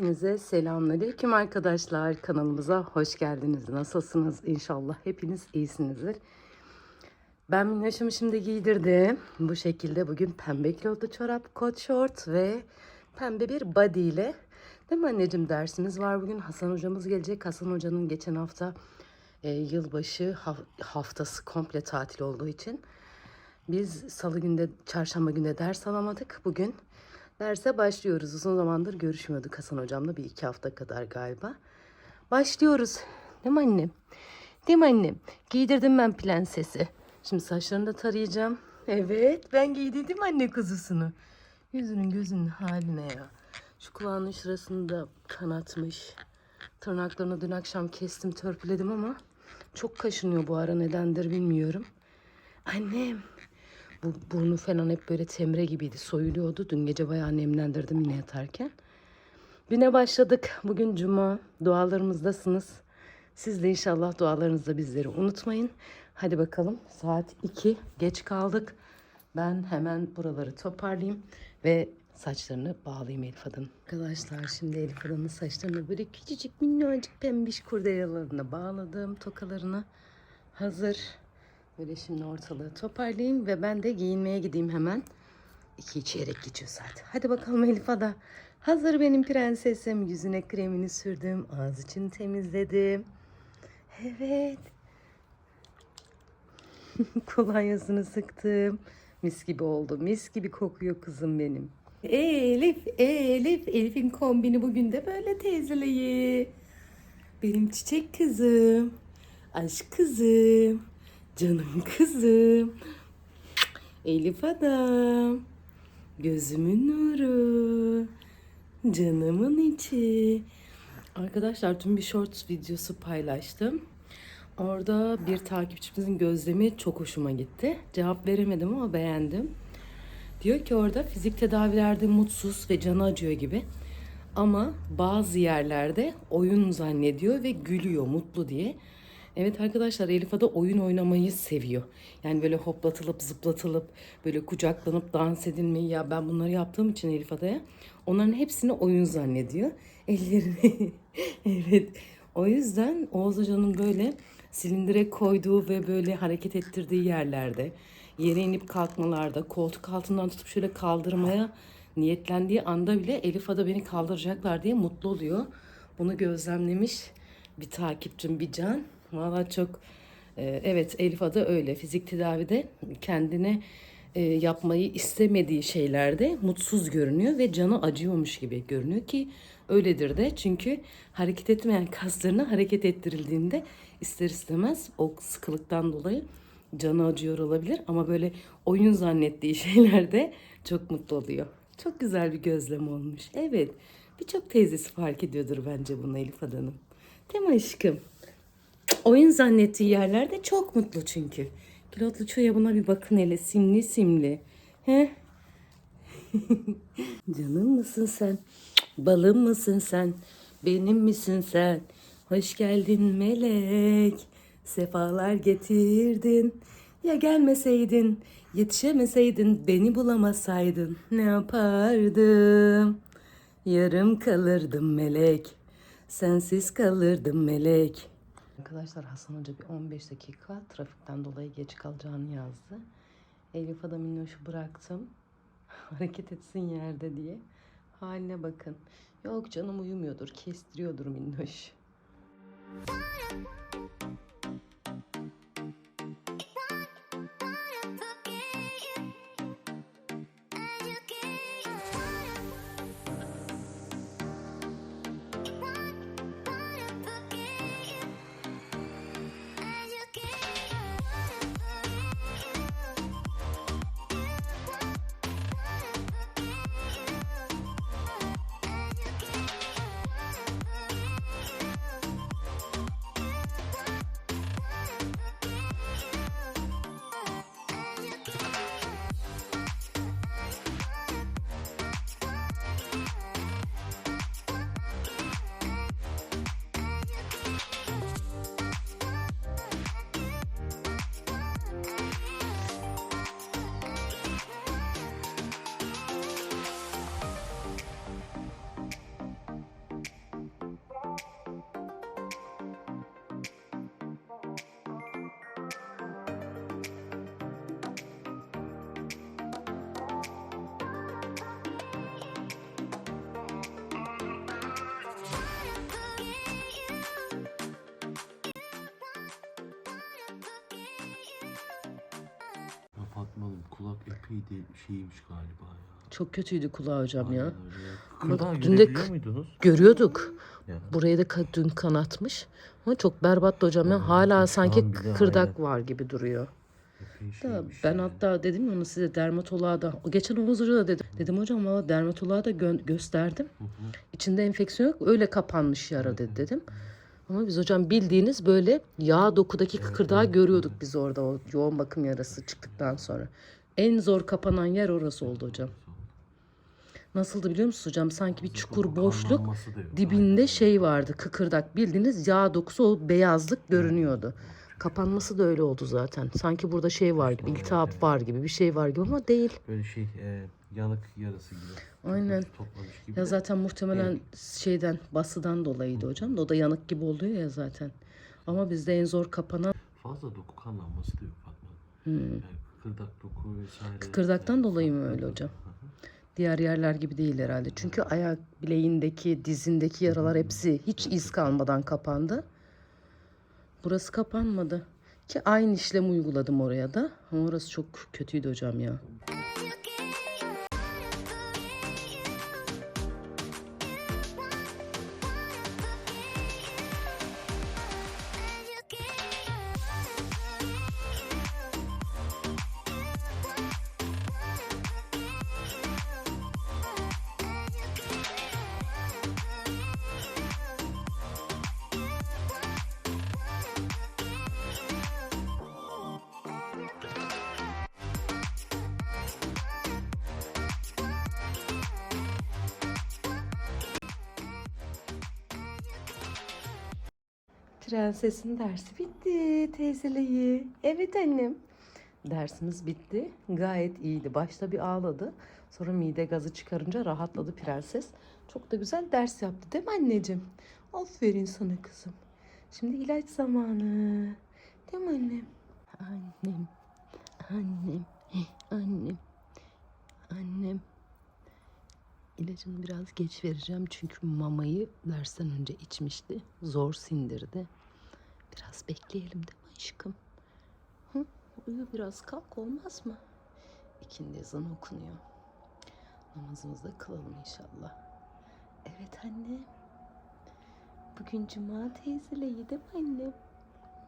Hepinize selamünaleyküm arkadaşlar. Kanalımıza hoş geldiniz. Nasılsınız? İnşallah hepiniz iyisinizdir. Ben minnoşumu şimdi giydirdim. Bu şekilde bugün pembe kilotlu çorap, kot şort ve pembe bir body ile. Değil mi anneciğim dersimiz var bugün. Hasan hocamız gelecek. Hasan hocanın geçen hafta e, yılbaşı haf- haftası komple tatil olduğu için biz salı günde, çarşamba günde ders alamadık. Bugün derse başlıyoruz. Uzun zamandır görüşmüyorduk Hasan hocamla bir iki hafta kadar galiba. Başlıyoruz. Değil mi annem? Değil mi annem? Giydirdim ben prensesi. Şimdi saçlarını da tarayacağım. Evet ben giydirdim anne kuzusunu. Yüzünün gözünün haline ya. Şu kulağının şurasını da kanatmış. Tırnaklarını dün akşam kestim törpüledim ama çok kaşınıyor bu ara nedendir bilmiyorum. Annem bu burnu falan hep böyle temre gibiydi. Soyuluyordu. Dün gece bayağı nemlendirdim yine yatarken. Güne başladık. Bugün cuma. Dualarımızdasınız. Siz de inşallah dualarınızda bizleri unutmayın. Hadi bakalım. Saat 2. Geç kaldık. Ben hemen buraları toparlayayım ve saçlarını bağlayayım Elif Ada'nın. Arkadaşlar şimdi Elif Ada'nın saçlarını böyle küçücük minnacık pembiş kurdelalarına bağladım. Tokalarına hazır. Böyle şimdi ortalığı toparlayayım ve ben de giyinmeye gideyim hemen. İki çeyrek geçiyor saat. Hadi bakalım Elif Ada. Hazır benim prensesim. Yüzüne kremini sürdüm. Ağız için temizledim. Evet. Kolonyasını sıktım. Mis gibi oldu. Mis gibi kokuyor kızım benim. Elif, Elif. Elif'in kombini bugün de böyle teyzeleyi. Benim çiçek kızım. Aşk kızım. Canım kızım. Elif adam. Gözümün nuru. Canımın içi. Arkadaşlar dün bir shorts videosu paylaştım. Orada bir takipçimizin gözlemi çok hoşuma gitti. Cevap veremedim ama beğendim. Diyor ki orada fizik tedavilerde mutsuz ve canı acıyor gibi. Ama bazı yerlerde oyun zannediyor ve gülüyor mutlu diye. Evet arkadaşlar Elif Ada oyun oynamayı seviyor. Yani böyle hoplatılıp zıplatılıp böyle kucaklanıp dans edilmeyi ya ben bunları yaptığım için Elif Ada'ya onların hepsini oyun zannediyor. Ellerini evet o yüzden Oğuz Hoca'nın böyle silindire koyduğu ve böyle hareket ettirdiği yerlerde yere inip kalkmalarda koltuk altından tutup şöyle kaldırmaya niyetlendiği anda bile Elif Ada beni kaldıracaklar diye mutlu oluyor. Bunu gözlemlemiş bir takipçim bir can. Valla çok e, evet Elif Ada öyle fizik tedavide kendine e, yapmayı istemediği şeylerde mutsuz görünüyor ve canı acıyormuş gibi görünüyor ki öyledir de çünkü hareket etmeyen kaslarını hareket ettirildiğinde ister istemez o sıkılıktan dolayı canı acıyor olabilir ama böyle oyun zannettiği şeylerde çok mutlu oluyor. Çok güzel bir gözlem olmuş. Evet. Birçok teyzesi fark ediyordur bence bunu Elif Adan'ın. Değil mi aşkım? Oyun zannettiği yerlerde çok mutlu çünkü. Kilotlu çoya buna bir bakın hele simli simli. He? Canım mısın sen? Balım mısın sen? Benim misin sen? Hoş geldin melek. Sefalar getirdin. Ya gelmeseydin, yetişemeseydin, beni bulamasaydın ne yapardım? Yarım kalırdım melek. Sensiz kalırdım melek. Arkadaşlar Hasan Hoca bir 15 dakika trafikten dolayı geç kalacağını yazdı. Elif Ada Minnoş'u bıraktım. Hareket etsin yerde diye. Haline bakın. Yok canım uyumuyordur. Kestiriyordur Minnoş. Hanım kulak epey de şeymiş galiba ya. Çok kötüydü kulağı hocam ya. Aynen öyle. Bak, Kırdağı dün de görebiliyor k- muydunuz? Görüyorduk. Ya. Burayı da ka- dün kanatmış. Ama çok berbattı hocam ya. Hala şu sanki an bile aynen. var gibi duruyor. Epey Da şeymiş ben ya. hatta dedim ya onu size dermatoloğa da geçen Oğuz Hoca da dedim. Dedim hocam valla dermatoloğa da gö- gösterdim. Hı hı. İçinde enfeksiyon yok öyle kapanmış yara dedi dedim. Ama biz hocam bildiğiniz böyle yağ dokudaki kıkırdağı görüyorduk biz orada o yoğun bakım yarası çıktıktan sonra. En zor kapanan yer orası oldu hocam. Nasıldı biliyor musunuz hocam? Sanki bir çukur boşluk dibinde şey vardı kıkırdak bildiğiniz yağ dokusu o beyazlık görünüyordu. Kapanması da öyle oldu zaten. Sanki burada şey var gibi, iltihap var gibi, bir şey var gibi ama değil. Böyle şey e, yanık yarası gibi. Aynen. Toplamış gibi. Ya de. zaten muhtemelen şeyden, basıdan dolayıydı hocam da o da yanık gibi oluyor ya zaten. Ama bizde en zor kapanan Fazla doku kanlanması da yok Fatma. Hmm. Yani kıkırdak doku vesaire. Kıkırdaktan Yani dolayı mı öyle hocam? Hı hı. diğer yerler gibi değil herhalde. Çünkü ayak bileğindeki, dizindeki yaralar hepsi hiç iz kalmadan kapandı. Burası kapanmadı. Ki aynı işlemi uyguladım oraya da. Ama orası çok kötüydü hocam ya. Prensesin dersi bitti teyzeleyi. Evet annem. Dersimiz bitti. Gayet iyiydi. Başta bir ağladı. Sonra mide gazı çıkarınca rahatladı prenses. Çok da güzel ders yaptı değil mi anneciğim? Aferin sana kızım. Şimdi ilaç zamanı. Değil mi annem? Annem. Annem. Annem. Annem. İlacını biraz geç vereceğim çünkü mamayı dersten önce içmişti. Zor sindirdi. Biraz bekleyelim değil aşkım? Hı? Uyu biraz kalk olmaz mı? İkindi ezanı okunuyor. Namazımızı da kılalım inşallah. Evet anne. Bugün cuma teyzeleyi değil mi annem?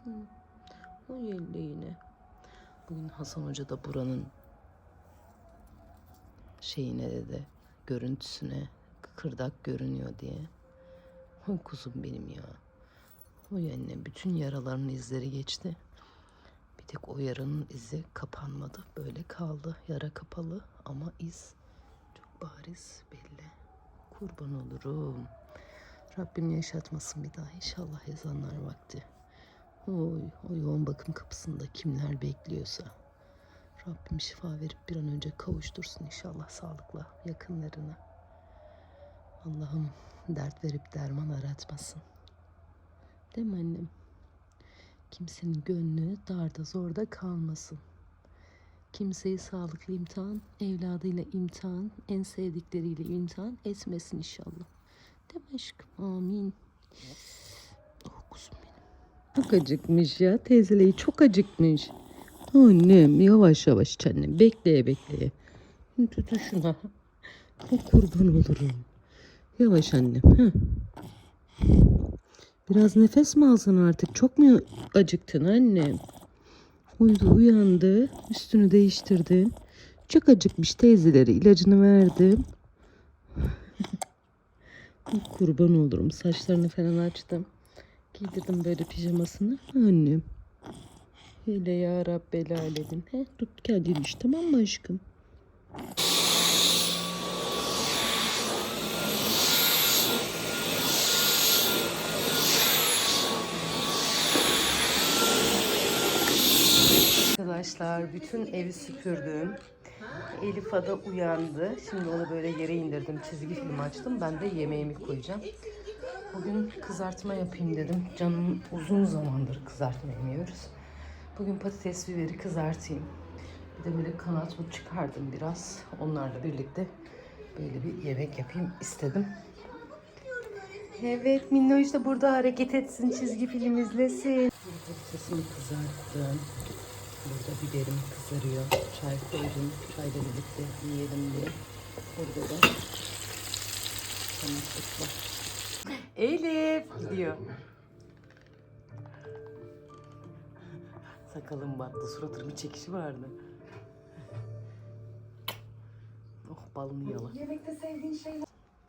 Hı. O yelde yine. Bugün Hasan Hoca da buranın şeyine dedi görüntüsüne kıkırdak görünüyor diye. Kuzum benim ya. Oy annem bütün yaraların izleri geçti. Bir tek o yaranın izi kapanmadı. Böyle kaldı. Yara kapalı ama iz çok bariz belli. Kurban olurum. Rabbim yaşatmasın bir daha inşallah ezanlar vakti. Oy, o yoğun bakım kapısında kimler bekliyorsa. Rabbim şifa verip bir an önce kavuştursun inşallah sağlıkla yakınlarına. Allah'ım dert verip derman aratmasın. Değil mi annem? Kimsenin gönlü darda zorda kalmasın. Kimseyi sağlıklı imtihan, evladıyla imtihan, en sevdikleriyle imtihan etmesin inşallah. Değil mi aşkım? Amin. Oh kuzum benim. Çok acıkmış ya. Teyzeleyi çok acıkmış. Annem yavaş yavaş annem. Bekleye bekleye. Tut şuna. O kurban olurum. Yavaş annem. Heh. Biraz nefes mi alsın artık? Çok mu acıktın annem? Uyudu uyandı. Üstünü değiştirdi. Çok acıkmış teyzeleri. ilacını verdim. Kurban olurum. Saçlarını falan açtım. Giydirdim böyle pijamasını. Annem. Hele ya Rabbel alemin. He, tut kendini iş tamam mı aşkım? Arkadaşlar bütün evi süpürdüm. Elif Ada uyandı. Şimdi onu böyle yere indirdim. Çizgi film açtım. Ben de yemeğimi koyacağım. Bugün kızartma yapayım dedim. Canım uzun zamandır kızartma yemiyoruz. Bugün patates biberi kızartayım. Bir de böyle kanat but çıkardım biraz. Onlarla birlikte böyle bir yemek yapayım istedim. Evet Minnoş da burada hareket etsin, çizgi film izlesin. Patatesimi kızarttım. Burada biberim kızarıyor. Çay koydum. Çayla birlikte yiyelim diye. Burada da tanıklık var. Elif gidiyor. Sakalım battı. Suratı bir çekişi vardı. Oh balını yala. Yemekte sevdiğin şeyler.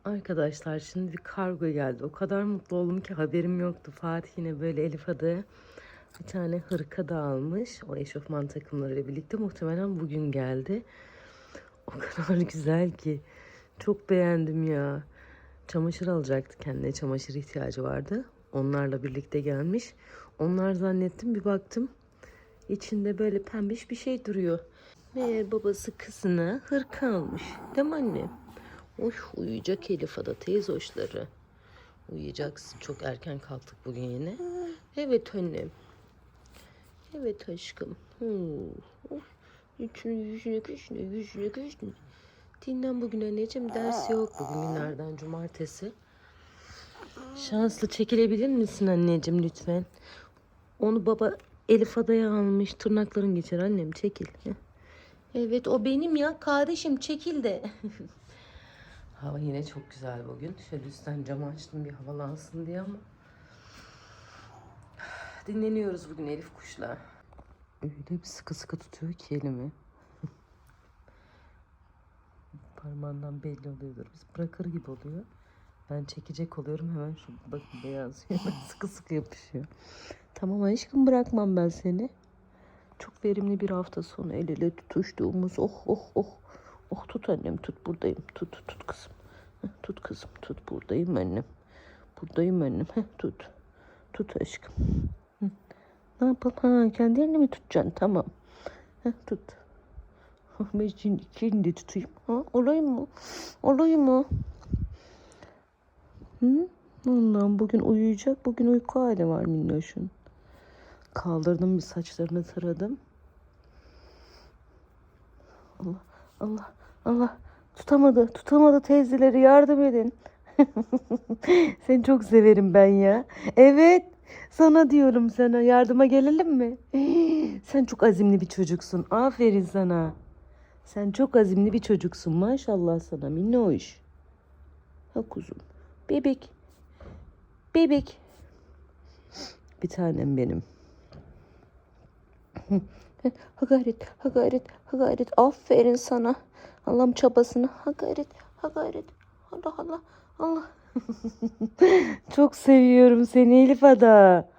Arkadaşlar şimdi bir kargo geldi. O kadar mutlu oldum ki haberim yoktu. Fatih yine böyle Elif adı bir tane hırka da almış. O eşofman takımlarıyla birlikte muhtemelen bugün geldi. O kadar güzel ki. Çok beğendim ya. Çamaşır alacaktı kendine. Çamaşır ihtiyacı vardı. Onlarla birlikte gelmiş. Onlar zannettim bir baktım. İçinde böyle pembiş bir şey duruyor. Meğer babası kızına hırka almış. Değil mi anne? Uy uyuyacak Elif Ada teyze hoşları. Uyuyacaksın. Çok erken kalktık bugün yine. Evet annem. Evet aşkım. Hmm. Of. Yüzüne güçlü yüzüne güçlü. Dinlen bugün anneciğim. Ders yok bugün günlerden cumartesi. Şanslı çekilebilir misin anneciğim lütfen? Onu baba Elif Ada'ya almış. Tırnakların geçer annem çekil. Evet o benim ya kardeşim çekil de. Hava yine çok güzel bugün. Şöyle üstten camı açtım bir havalansın diye ama. Dinleniyoruz bugün Elif kuşla. Öyle bir sıkı sıkı tutuyor ki elimi. Parmağından belli oluyordur. Biz bırakır gibi oluyor. Ben çekecek oluyorum hemen şu bakın beyaz sıkı sıkı yapışıyor. Tamam aşkım bırakmam ben seni. Çok verimli bir hafta sonu el ele tutuştuğumuz oh oh oh. Oh tut annem tut buradayım tut tut kızım. Heh, Tut kızım tut buradayım annem. Buradayım annem tut. Tut aşkım. Ne yapalım ha kendi elini mi tutacaksın tamam. Heh, tut. Ben şimdi iki elini de tutayım. Ha, olayım mı? Olayım mı? Hı? Ondan bugün uyuyacak. Bugün uyku hali var minnoşun. Kaldırdım bir saçlarını taradım. Allah Allah Allah tutamadı tutamadı teyzeleri yardım edin. Seni çok severim ben ya. Evet sana diyorum sana yardıma gelelim mi? Sen çok azimli bir çocuksun. Aferin sana. Sen çok azimli bir çocuksun maşallah sana minnoş. Ha kuzum. Bebek. Bebek. Bir tanem benim. Ha gayret, ha gayret, ha gayret. Aferin sana. Allah'ım çabasını. Ha gayret, ha gayret. Allah Allah, Allah. Çok seviyorum seni Elif Ada.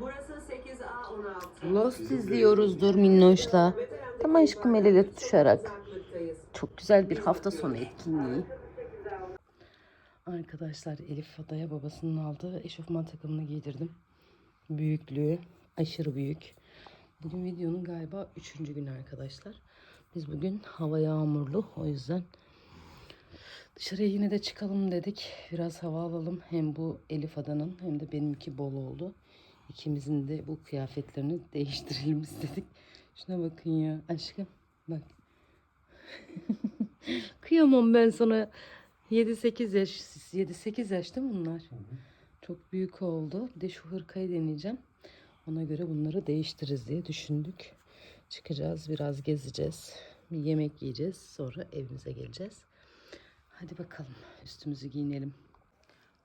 Burası 8A16. Lost izliyoruzdur Minnoş'la. Tamam aşkım el ele tutuşarak. Çok güzel bir hafta sonu etkinliği. Arkadaşlar Elif Ada'ya babasının aldığı eşofman takımını giydirdim. Büyüklüğü aşırı büyük. Bugün videonun galiba üçüncü günü arkadaşlar. Biz bugün hava yağmurlu o yüzden dışarıya yine de çıkalım dedik. Biraz hava alalım. Hem bu Elif Ada'nın hem de benimki bol oldu. İkimizin de bu kıyafetlerini değiştirelim istedik. Şuna bakın ya aşkım bak. Kıyamam ben sana. 7-8 yaş, 7-8 yaş değil mi bunlar? Çok büyük oldu. Bir de şu hırkayı deneyeceğim. Ona göre bunları değiştiririz diye düşündük. Çıkacağız, biraz gezeceğiz. Bir yemek yiyeceğiz. Sonra evimize geleceğiz. Hadi bakalım üstümüzü giyinelim.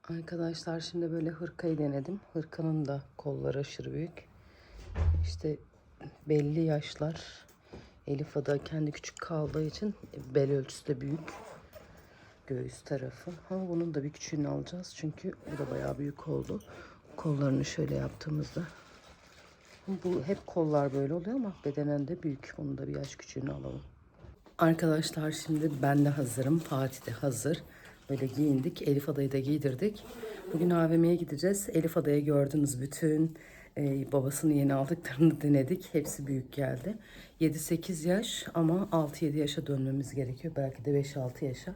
Arkadaşlar şimdi böyle hırkayı denedim. Hırkanın da kolları aşırı büyük. İşte belli yaşlar. Elif Ada kendi küçük kaldığı için bel ölçüsü de büyük. Göğüs tarafı. Ama bunun da bir küçüğünü alacağız. Çünkü bu da bayağı büyük oldu. Kollarını şöyle yaptığımızda. Bu hep kollar böyle oluyor ama bedenen de büyük. Bunun da bir yaş küçüğünü alalım. Arkadaşlar şimdi ben de hazırım. Fatih de hazır. Böyle giyindik. Elif Ada'yı da giydirdik. Bugün AVM'ye gideceğiz. Elif Ada'ya gördünüz bütün e, babasını yeni aldıklarını denedik. Hepsi büyük geldi. 7-8 yaş ama 6-7 yaşa dönmemiz gerekiyor. Belki de 5-6 yaşa.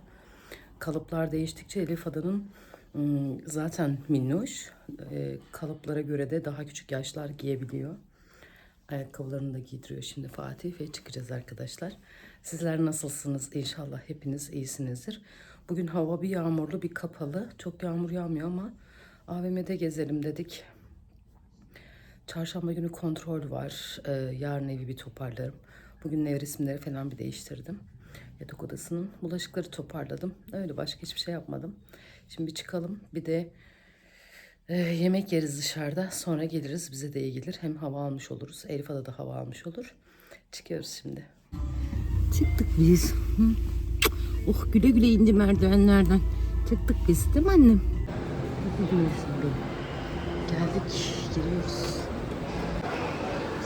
Kalıplar değiştikçe Elif Ada'nın zaten minnoş. E, kalıplara göre de daha küçük yaşlar giyebiliyor. Ayakkabılarını da giydiriyor şimdi Fatih ve çıkacağız arkadaşlar. Sizler nasılsınız? İnşallah hepiniz iyisinizdir. Bugün hava bir yağmurlu bir kapalı. Çok yağmur yağmıyor ama AVM'de gezelim dedik. Çarşamba günü kontrol var. Ee, yarın evi bir toparlarım. Bugün ev resimleri falan bir değiştirdim. Yatak odasının bulaşıkları toparladım. Öyle başka hiçbir şey yapmadım. Şimdi bir çıkalım. Bir de e, yemek yeriz dışarıda. Sonra geliriz. Bize de iyi gelir. Hem hava almış oluruz. Elif Ada da hava almış olur. Çıkıyoruz şimdi. Çıktık biz. Oh güle güle indi merdivenlerden. Çıktık biz değil mi annem? Geldik, giriyoruz.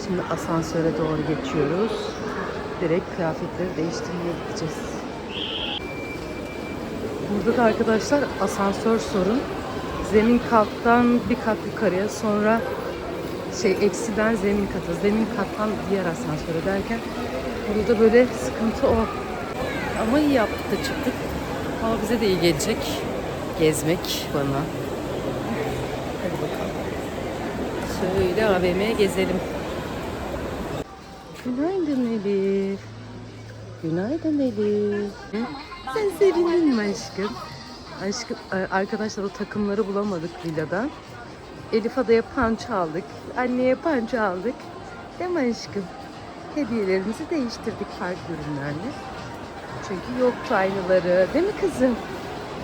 Şimdi asansöre doğru geçiyoruz. Direkt kıyafetleri değiştirmeye gideceğiz. Burada da arkadaşlar asansör sorun. Zemin kattan bir kat yukarıya sonra şey eksiden zemin kata, zemin kattan diğer asansöre derken burada da böyle sıkıntı o. Ama iyi yaptık da çıktık. Ama bize de iyi gelecek. Gezmek bana. Hadi bakalım. Şöyle AVM'ye gezelim. Günaydın Elif. Günaydın Elif. Sen sevindin mi aşkım? Aşkım a- arkadaşlar o takımları bulamadık villadan. Elif Ada'ya panç aldık. Anneye panç aldık. Değil mi aşkım? Hediyelerimizi değiştirdik farklı ürünlerle. Çünkü yoktu aynıları. Değil mi kızım?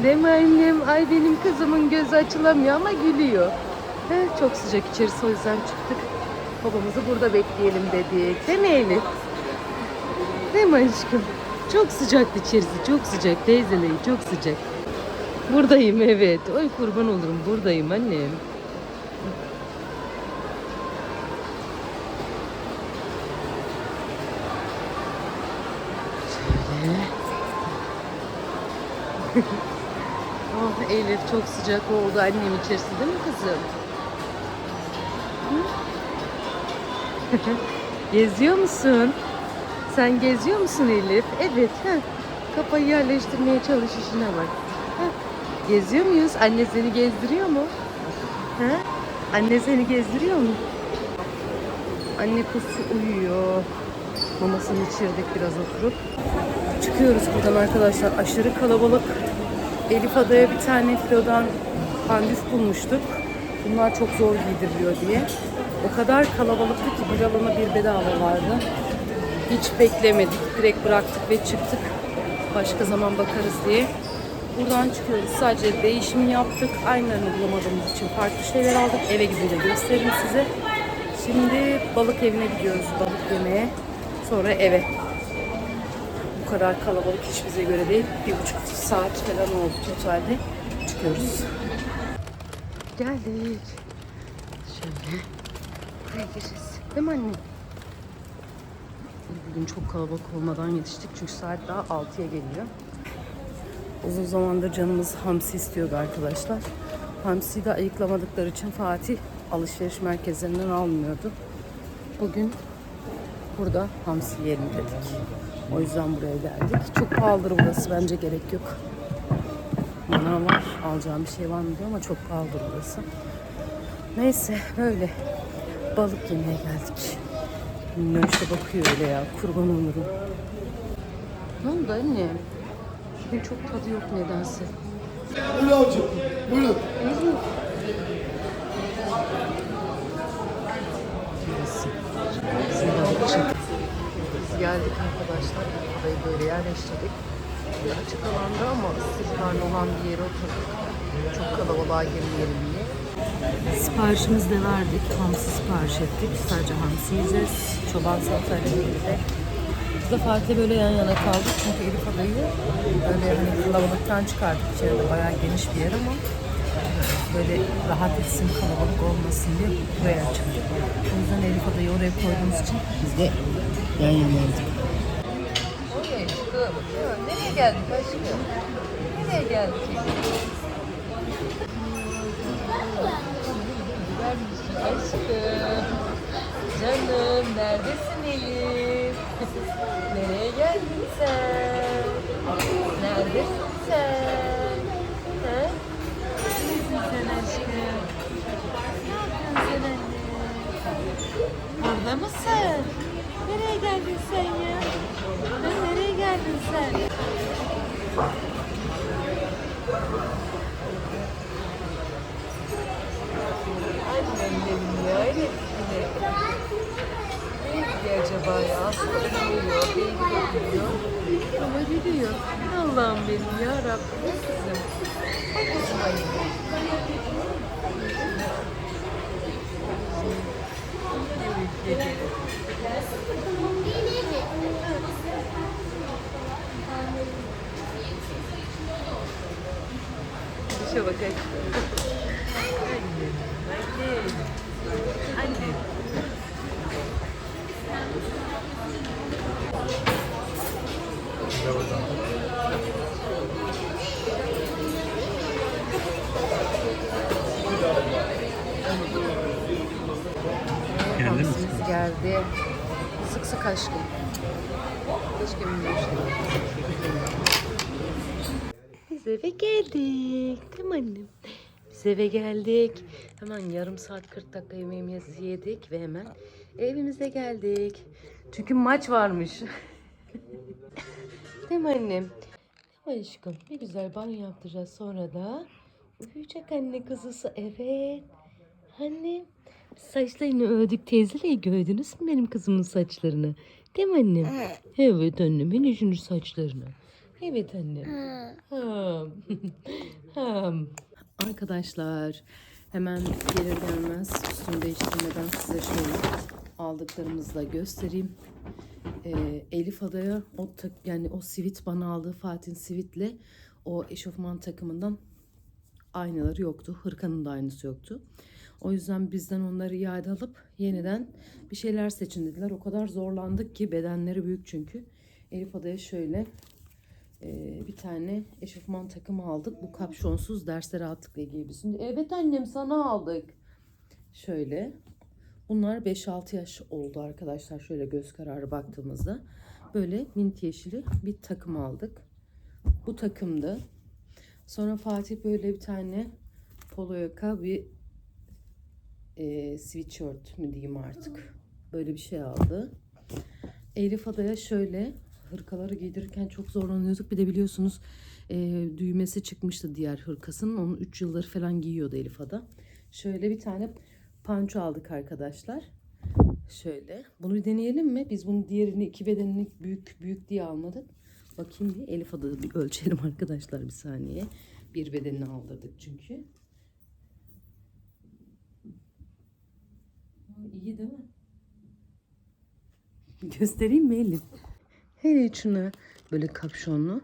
Değil mi annem? Ay benim kızımın gözü açılamıyor ama gülüyor. He, çok sıcak içerisi o yüzden çıktık. Babamızı burada bekleyelim dedik. Değil mi Elif? Değil mi aşkım? Çok sıcak içerisi. Çok sıcak. Teyzeleyi çok sıcak. Buradayım evet. Oy kurban olurum. Buradayım annem. Şöyle. oh Elif çok sıcak oldu annem içerisi değil mi kızım? Geziyor musun? Sen geziyor musun Elif? Evet. Heh. Kafayı yerleştirmeye çalış işine bak. Heh. Geziyor muyuz? Anne seni gezdiriyor mu? He? Anne seni gezdiriyor mu? Anne kusu uyuyor. Mamasını içirdik biraz oturup. Çıkıyoruz buradan arkadaşlar. Aşırı kalabalık. Elif Ada'ya bir tane filodan pandüf bulmuştuk. Bunlar çok zor giydiriliyor diye. O kadar kalabalıktı ki bir alana bir bedava vardı. Hiç beklemedik. Direkt bıraktık ve çıktık. Başka zaman bakarız diye. Buradan çıkıyoruz. Sadece değişim yaptık. Aynılarını bulamadığımız için farklı şeyler aldık. Eve gidince gösteririm size. Şimdi balık evine gidiyoruz balık yemeye. Sonra eve. Bu kadar kalabalık hiç bize göre değil. Bir buçuk saat falan oldu totalde. Çıkıyoruz. Geldik. Şöyle. Buraya gireceğiz. Değil mi anne? Bugün çok kalabalık olmadan yetiştik. Çünkü saat daha 6'ya geliyor. Uzun zamandır canımız hamsi istiyordu arkadaşlar. Hamsiyi de ayıklamadıkları için Fatih alışveriş merkezlerinden almıyordu. Bugün burada hamsi yiyelim dedik. O yüzden buraya geldik. Çok pahalıdır burası. Bence gerek yok. Manav var. Alacağım bir şey var mı diyor ama çok pahalıdır burası. Neyse böyle balık yemeye geldik. İşte bakıyor öyle ya. Kurban olurum. Ne oldu anne? Bugün çok tadı yok nedense. Buyurun avcı. Buyurun. Geldik arkadaşlar. Burayı böyle yerleştirdik. Bir açık alanda ama ısırlarla olan bir yere oturduk. Çok kalabalığa girmeyelim diye. Siparişimiz de verdik. Hamsi sipariş ettik. Sadece hamsi yiyeceğiz. Çoban salatayla birlikte. Biz de Fatih'le böyle yan yana kaldık. Çünkü Elif adayı böyle hani kalabalıktan çıkardık. İçeride bayağı geniş bir yer ama böyle rahat etsin, kalabalık olmasın diye buraya çıktık. O yüzden Elif adayı oraya koyduğumuz için biz de yan yanaydık. Oraya aşkım. Nereye geldik aşkım? Nereye geldik? Aşkım. Canım neredesin Elif? Nereye geldin sen? Neredesin sen? He? Neredesin sen aşkım? Ne yapıyorsun sen anne? Burada mısın? Nereye geldin sen ya? Ha, nereye geldin sen? Annem benim ya. öyle Neydi acaba ya? Aslında de biliyor. Ama biliyor. Allah'ım benim ya Rabbim. Kızım. Bak kızım ayıp. Şu bak aşkım. Annem. Annem. Annem. Geldi mi? Hamsimiz geldi. Sık sık aşkım. Keşke bilmemiştim. Biz eve geldik. Değil mi annem? Biz eve geldik. Hemen yarım saat 40 dakika yemeğimizi yedik ve hemen evimize geldik. Çünkü maç varmış. Değil mi annem? Değil mi aşkım? Ne güzel banyo yaptıracağız sonra da. Uyuyacak anne kızısı. Evet. Annem. Saçlarını ördük teyzeyle gördünüz mü benim kızımın saçlarını? Değil mi annem? Evet annem. Şunu saçlarını. Evet annem. Ha. Ha. Arkadaşlar hemen gelir gelmez üstümü değiştirmeden size şöyle aldıklarımızla göstereyim. Ee, Elif Ada'ya o tak, yani o sivit bana aldığı Fatih'in sivitle o eşofman takımından aynaları yoktu. Hırkanın da aynısı yoktu. O yüzden bizden onları iade alıp yeniden bir şeyler seçin dediler. O kadar zorlandık ki bedenleri büyük çünkü. Elif Ada'ya şöyle e, bir tane eşofman takımı aldık. Bu kapşonsuz derse rahatlıkla giyebilsin. Evet annem sana aldık. Şöyle. Bunlar 5-6 yaş oldu arkadaşlar. Şöyle göz kararı baktığımızda. Böyle mint yeşili bir takım aldık. Bu takımdı. Sonra Fatih böyle bir tane polo yaka bir e, sweatshirt mü diyeyim artık. Böyle bir şey aldı. Elif Ada'ya şöyle hırkaları giydirirken çok zorlanıyorduk. Bir de biliyorsunuz e, düğmesi çıkmıştı diğer hırkasının. Onu 3 yıldır falan giyiyordu Elif Ada. Şöyle bir tane panço aldık arkadaşlar. Şöyle. Bunu bir deneyelim mi? Biz bunu diğerini iki bedenini büyük büyük diye almadık. Bakayım bir Elif Ada'yı bir ölçelim arkadaşlar bir saniye. Bir bedenini aldırdık çünkü. İyi değil mi? Göstereyim mi Elif? Hele şuna böyle kapşonlu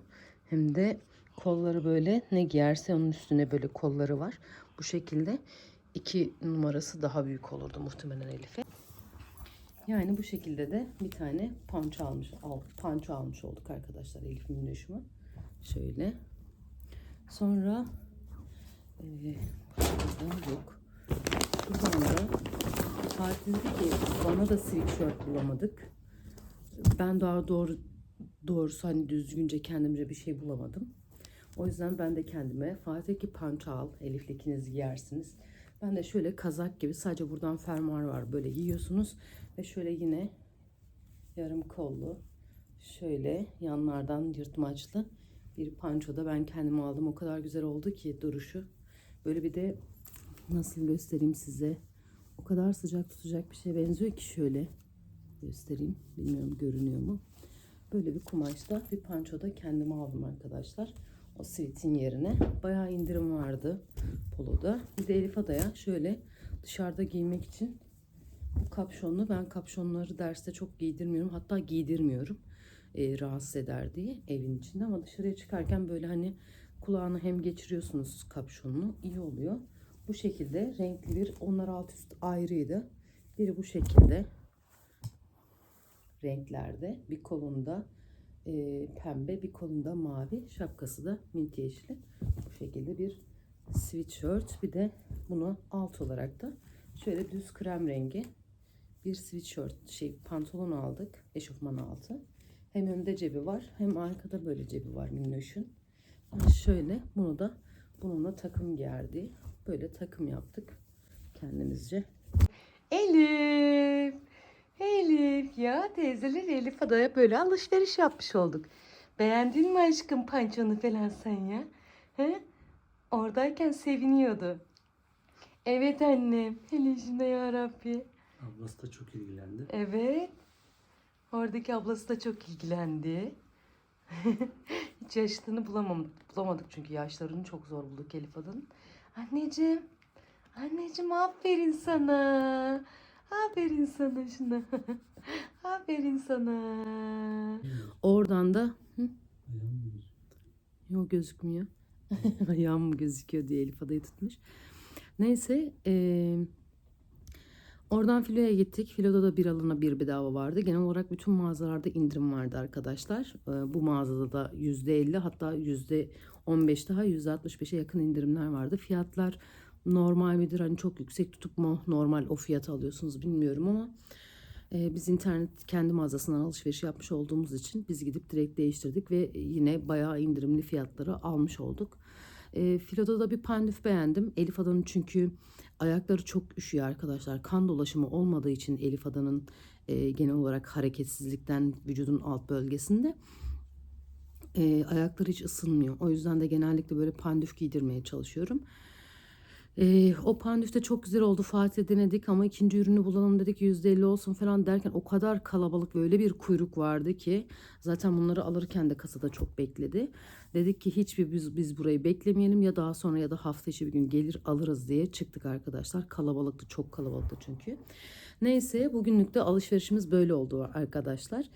hem de kolları böyle ne giyerse onun üstüne böyle kolları var. Bu şekilde iki numarası daha büyük olurdu muhtemelen Elif'e. Yani bu şekilde de bir tane panço almış, al, panço almış olduk arkadaşlar Elif minnoşuma. Şöyle. Sonra buradan yok. Buradan da Fatih ki bana da sweatshirt bulamadık. Ben daha doğru doğrusu hani düzgünce kendimce bir şey bulamadım. O yüzden ben de kendime Fatih ki panço al giyersiniz. Ben de şöyle kazak gibi sadece buradan fermuar var böyle giyiyorsunuz ve şöyle yine yarım kollu şöyle yanlardan yırtmaçlı bir panço da ben kendime aldım. O kadar güzel oldu ki duruşu. Böyle bir de nasıl göstereyim size. O kadar sıcak tutacak bir şeye benziyor ki şöyle göstereyim. Bilmiyorum görünüyor mu? Böyle bir kumaşta bir panço da kendime aldım arkadaşlar. O sweat'in yerine. Bayağı indirim vardı poloda. Bir de Elif Ada'ya şöyle dışarıda giymek için bu kapşonlu. Ben kapşonları derste çok giydirmiyorum. Hatta giydirmiyorum. e, rahatsız eder diye evin içinde. Ama dışarıya çıkarken böyle hani kulağını hem geçiriyorsunuz kapşonunu. iyi oluyor. Bu şekilde renkli bir onlar alt üst ayrıydı. Biri bu şekilde renklerde. Bir kolunda e, pembe, bir kolunda mavi. Şapkası da mint yeşili. Bu şekilde bir sweatshirt. Bir de bunu alt olarak da şöyle düz krem rengi bir sweatshirt şey pantolon aldık. Eşofman altı. Hem önde cebi var hem arkada böyle cebi var minnoşun. Şöyle bunu da bununla takım giyerdi. Böyle takım yaptık kendimizce. Elif. Elif ya teyzeler Elif adaya böyle alışveriş yapmış olduk. Beğendin mi aşkım pançonu falan sen ya? He? Oradayken seviniyordu. Evet annem. Şuna ya Rabbi. Ablası da çok ilgilendi. Evet. Oradaki ablası da çok ilgilendi. Hiç yaşlarını bulamam, bulamadık çünkü yaşlarını çok zor bulduk Elif Ada'nın. Anneciğim, anneciğim aferin sana. Aferin sana şuna. aferin sana. Oradan da hı? Yok gözükmüyor. Ayağım mı gözüküyor diye Elif Ada'yı tutmuş. Neyse eee Oradan Filo'ya gittik. Filo'da da bir alana bir bedava vardı. Genel olarak bütün mağazalarda indirim vardı arkadaşlar. Ee, bu mağazada da %50 hatta %15 daha %65'e yakın indirimler vardı. Fiyatlar normal midir? Hani çok yüksek tutup mu normal o fiyatı alıyorsunuz bilmiyorum ama e, biz internet kendi mağazasından alışveriş yapmış olduğumuz için biz gidip direkt değiştirdik ve yine bayağı indirimli fiyatları almış olduk. E, Filo'da da bir pandüf beğendim. Elif Adan'ın çünkü ayakları çok üşüyor arkadaşlar. Kan dolaşımı olmadığı için Elif Adan'ın e, genel olarak hareketsizlikten vücudun alt bölgesinde e, ayakları hiç ısınmıyor. O yüzden de genellikle böyle pandüf giydirmeye çalışıyorum. E, o pandüf de çok güzel oldu. Fatih'te denedik ama ikinci ürünü bulalım dedik %50 olsun falan derken o kadar kalabalık böyle bir kuyruk vardı ki zaten bunları alırken de kasada çok bekledi. Dedik ki hiçbir biz, biz burayı beklemeyelim ya daha sonra ya da hafta içi bir gün gelir alırız diye çıktık arkadaşlar. Kalabalıktı çok kalabalıktı çünkü. Neyse bugünlük de alışverişimiz böyle oldu arkadaşlar.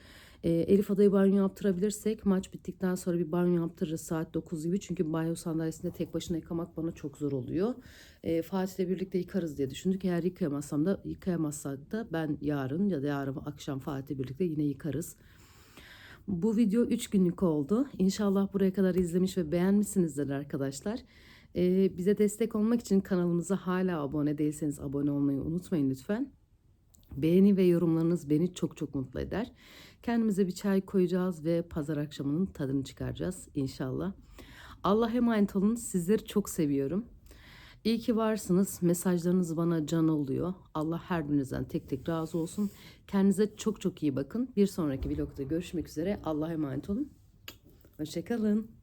Ee, Elif adayı banyo yaptırabilirsek maç bittikten sonra bir banyo yaptırırız saat 9 gibi. Çünkü banyo sandalyesinde tek başına yıkamak bana çok zor oluyor. Ee, Fatih'le birlikte yıkarız diye düşündük. Eğer yıkayamazsam da yıkayamazsak da ben yarın ya da yarın akşam Fatih'le birlikte yine yıkarız. Bu video 3 günlük oldu. İnşallah buraya kadar izlemiş ve beğenmişsinizdir arkadaşlar. Ee, bize destek olmak için kanalımıza hala abone değilseniz abone olmayı unutmayın lütfen. Beğeni ve yorumlarınız beni çok çok mutlu eder. Kendimize bir çay koyacağız ve pazar akşamının tadını çıkaracağız inşallah. Allah emanet olun. Sizleri çok seviyorum. İyi ki varsınız. Mesajlarınız bana can oluyor. Allah her birinizden tek tek razı olsun. Kendinize çok çok iyi bakın. Bir sonraki vlogda görüşmek üzere. Allah'a emanet olun. Hoşçakalın.